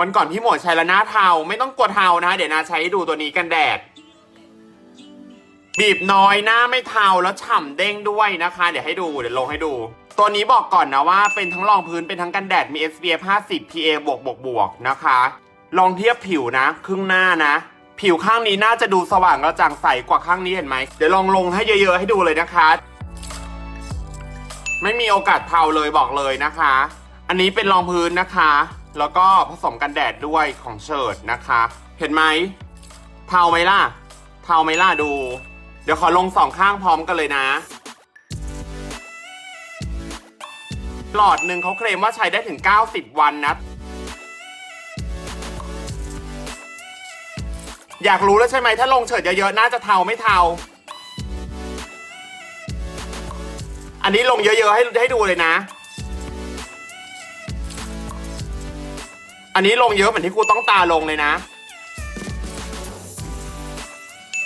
วันก่อนพี่หมวยใช้แล้วหน้าเทาไม่ต้องกลัวเทานะเดี๋ยวนาใช้ให้ดูตัวนี้กันแดด บีบน้อยหน้าไม่เทาแล้วฉ่ำเด้งด้วยนะคะ เดี๋ยวให้ดูเดี๋ยวลงให้ดู ตัวนี้บอกก่อนนะว่าเป็นทั้งรองพื้นเป็นทั้งกันแดดมี SPF 50 PA บวกบวกบวกนะคะ ลองเทียบผิวนะ ครึ่งหน้านะ ผิวข้างนี้น่าจะดูสว่างกระจ่างใสกว่าข้างนี้เห็นไหมเดี๋ยวลองลงให้เยอะๆให้ดูเลยนะคะ ไม่มีโอกาสเทาเลยบอกเลยนะคะ อันนี้เป็นรองพื้นนะคะ แล้วก็ผสมกันแดดด้วยของเชิดนะคะ เห็นไหมเทาไหมล่ะ เทาไหมล่ะดู เดี๋ยวขอลงสองข้างพร้อมกันเลยนะ หลอดหนึ่งเขาเคลมว่าใช้ได้ถึง 90 วันนะ อยากรู้แล้วใช่ไหมถ้าลงเฉิดเยอะๆ น่าจะเทาไม่เทา อันนี้ลงเยอะๆ ให้ให้ดูเลยนะ อันนี้ลงเยอะเหมือนที่ครูต้องตาลงเลยนะ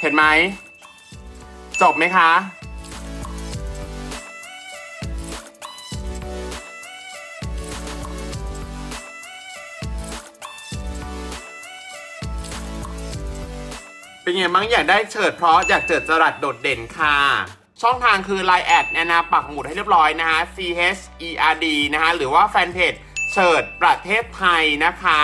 เห็นไหม จบไหมคะ เป็นไงบ้างอยากได้เฉิดเพราะอยากเจิดจรัสโดดเด่นค่ะช่องทางคือ Line แอดแนนาปักหมุดให้เรียบร้อยนะฮะ C H E R D นะฮะ หรือว่าแฟนเพจ เฉิดประเทศไทยนะคะ